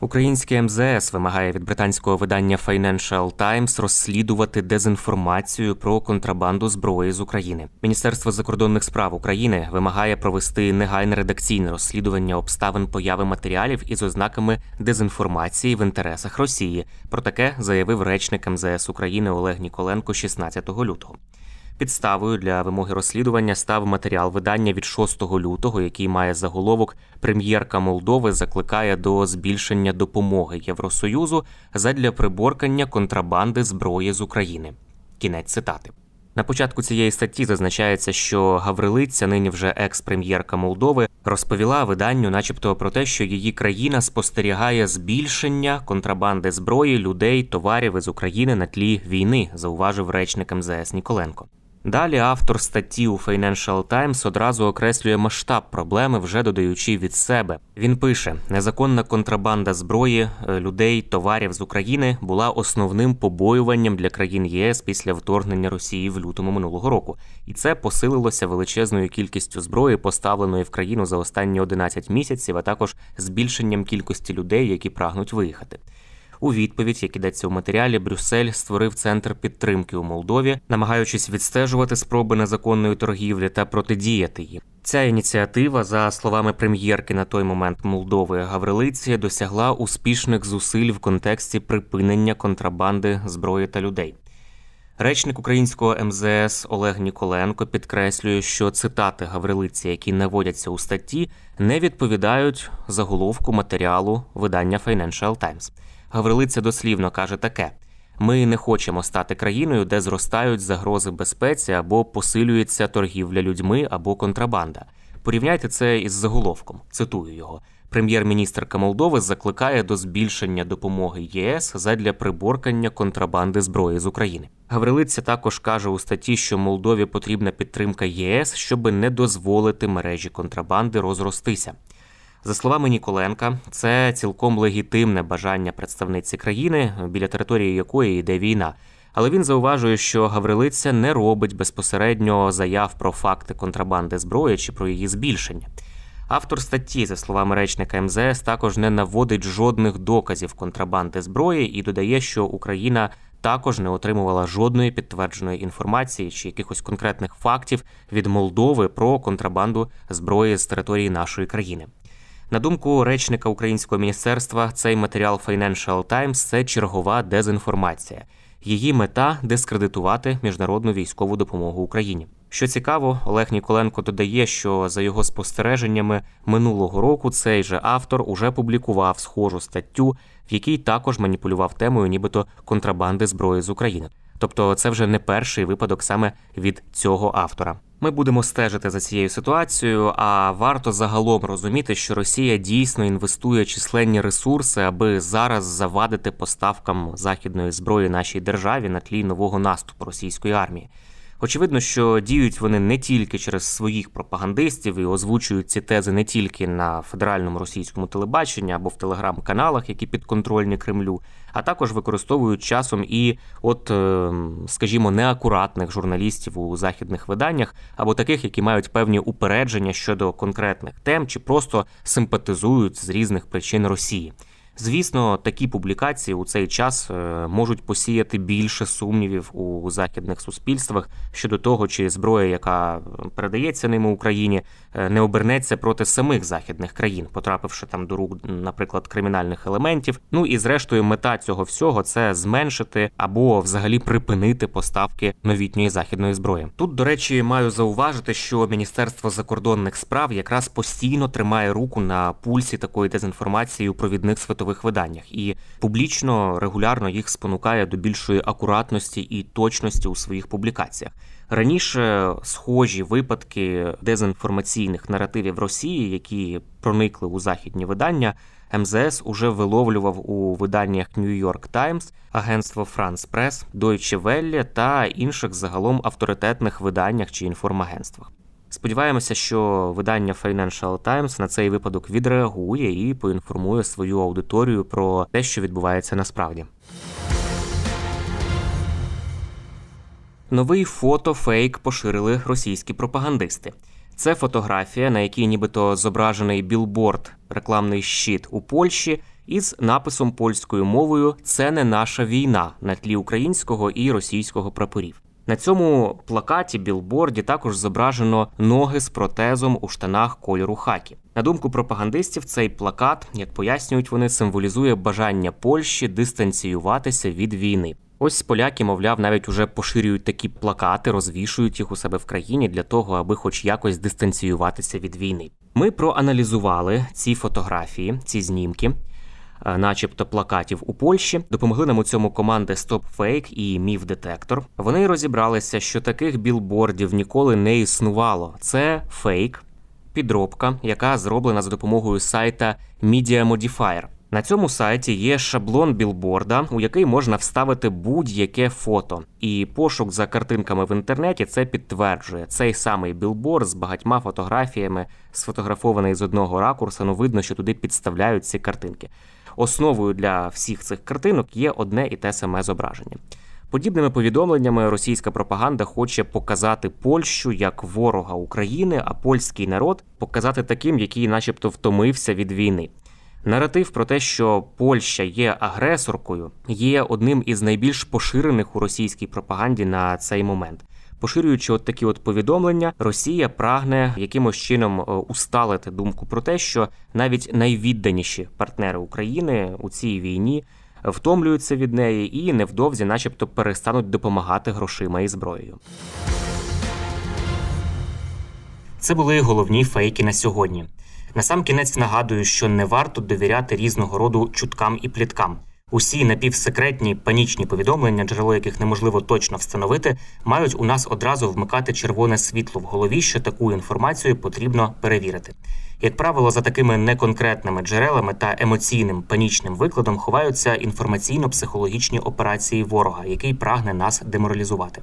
Українське МЗС вимагає від британського видання Financial Times розслідувати дезінформацію про контрабанду зброї з України. Міністерство закордонних справ України вимагає провести негайне редакційне розслідування обставин появи матеріалів із ознаками дезінформації в інтересах Росії. Про таке заявив речник МЗС України Олег Ніколенко 16 лютого. Підставою для вимоги розслідування став матеріал видання від 6 лютого, який має заголовок Прем'єрка Молдови закликає до збільшення допомоги Євросоюзу задля приборкання контрабанди зброї з України. Кінець цитати. На початку цієї статті зазначається, що Гаврилиця, нині вже екс-прем'єрка Молдови, розповіла виданню, начебто, про те, що її країна спостерігає збільшення контрабанди зброї, людей, товарів із України на тлі війни, зауважив речник МЗС Ніколенко. Далі автор статті у Financial Times одразу окреслює масштаб проблеми, вже додаючи від себе. Він пише: незаконна контрабанда зброї, е, людей, товарів з України була основним побоюванням для країн ЄС після вторгнення Росії в лютому минулого року, і це посилилося величезною кількістю зброї, поставленої в країну за останні 11 місяців, а також збільшенням кількості людей, які прагнуть виїхати. У відповідь, як ідеться у матеріалі, Брюссель створив центр підтримки у Молдові, намагаючись відстежувати спроби незаконної торгівлі та протидіяти їм. Ця ініціатива, за словами прем'єрки на той момент Молдови Гаврилиці, досягла успішних зусиль в контексті припинення контрабанди зброї та людей. Речник українського МЗС Олег Ніколенко підкреслює, що цитати Гаврилиці, які наводяться у статті, не відповідають заголовку матеріалу видання Financial Times. Гаврилиця дослівно каже таке: ми не хочемо стати країною, де зростають загрози безпеці або посилюється торгівля людьми або контрабанда. Порівняйте це із заголовком. Цитую його. Прем'єр-міністрка Молдови закликає до збільшення допомоги ЄС задля приборкання контрабанди зброї з України. Гаврилиця також каже у статті, що Молдові потрібна підтримка ЄС, щоб не дозволити мережі контрабанди розростися. За словами Ніколенка, це цілком легітимне бажання представниці країни, біля території якої йде війна. Але він зауважує, що Гаврилиця не робить безпосередньо заяв про факти контрабанди зброї чи про її збільшення. Автор статті, за словами речника МЗС, також не наводить жодних доказів контрабанди зброї і додає, що Україна також не отримувала жодної підтвердженої інформації чи якихось конкретних фактів від Молдови про контрабанду зброї з території нашої країни. На думку речника українського міністерства, цей матеріал Financial Times – це чергова дезінформація. Її мета дискредитувати міжнародну військову допомогу Україні. Що цікаво, Олег Ніколенко додає, що за його спостереженнями минулого року цей же автор уже публікував схожу статтю, в якій також маніпулював темою, нібито контрабанди зброї з України. Тобто, це вже не перший випадок саме від цього автора. Ми будемо стежити за цією ситуацією, а варто загалом розуміти, що Росія дійсно інвестує численні ресурси, аби зараз завадити поставкам західної зброї нашій державі на тлі нового наступу російської армії. Очевидно, що діють вони не тільки через своїх пропагандистів і озвучують ці тези не тільки на федеральному російському телебаченні або в телеграм-каналах, які підконтрольні Кремлю, а також використовують часом і, от, е, скажімо, неакуратних журналістів у західних виданнях, або таких, які мають певні упередження щодо конкретних тем, чи просто симпатизують з різних причин Росії. Звісно, такі публікації у цей час е, можуть посіяти більше сумнівів у західних суспільствах щодо того, чи зброя, яка передається ними Україні, е, не обернеться проти самих західних країн, потрапивши там до рук, наприклад, кримінальних елементів. Ну і зрештою, мета цього всього це зменшити або взагалі припинити поставки новітньої західної зброї. Тут, до речі, маю зауважити, що Міністерство закордонних справ якраз постійно тримає руку на пульсі такої дезінформації у провідних світових виданнях і публічно регулярно їх спонукає до більшої акуратності і точності у своїх публікаціях. Раніше схожі випадки дезінформаційних наративів Росії, які проникли у західні видання, МЗС уже виловлював у виданнях New York Times, агентство France Press, Deutsche Welle та інших загалом авторитетних виданнях чи інформагентствах. Сподіваємося, що видання Financial Times на цей випадок відреагує і поінформує свою аудиторію про те, що відбувається насправді. Новий фотофейк поширили російські пропагандисти. Це фотографія, на якій нібито зображений білборд, рекламний щит у Польщі, із написом польською мовою Це не наша війна на тлі українського і російського прапорів. На цьому плакаті білборді також зображено ноги з протезом у штанах кольору хакі. На думку пропагандистів, цей плакат, як пояснюють вони, символізує бажання Польщі дистанціюватися від війни. Ось поляки, мовляв, навіть уже поширюють такі плакати, розвішують їх у себе в країні для того, аби хоч якось дистанціюватися від війни. Ми проаналізували ці фотографії, ці знімки, начебто плакатів у Польщі. Допомогли нам у цьому команди StopFake і Міф-детектор. Вони розібралися, що таких білбордів ніколи не існувало. Це фейк, підробка, яка зроблена за допомогою сайта Media Modifier. На цьому сайті є шаблон білборда, у який можна вставити будь-яке фото. І пошук за картинками в інтернеті це підтверджує. Цей самий білборд з багатьма фотографіями, сфотографований з одного ракурса, ну видно, що туди підставляють ці картинки. Основою для всіх цих картинок є одне і те саме зображення. Подібними повідомленнями російська пропаганда хоче показати Польщу як ворога України, а польський народ показати таким, який, начебто, втомився від війни. Наратив про те, що Польща є агресоркою, є одним із найбільш поширених у російській пропаганді на цей момент. Поширюючи от такі от повідомлення, Росія прагне якимось чином е, усталити думку про те, що навіть найвідданіші партнери України у цій війні втомлюються від неї і невдовзі, начебто, перестануть допомагати грошима і зброєю. Це були головні фейки на сьогодні. Насамкінець нагадую, що не варто довіряти різного роду чуткам і пліткам. Усі напівсекретні панічні повідомлення, джерело яких неможливо точно встановити, мають у нас одразу вмикати червоне світло в голові, що таку інформацію потрібно перевірити. Як правило, за такими неконкретними джерелами та емоційним панічним викладом ховаються інформаційно-психологічні операції ворога, який прагне нас деморалізувати.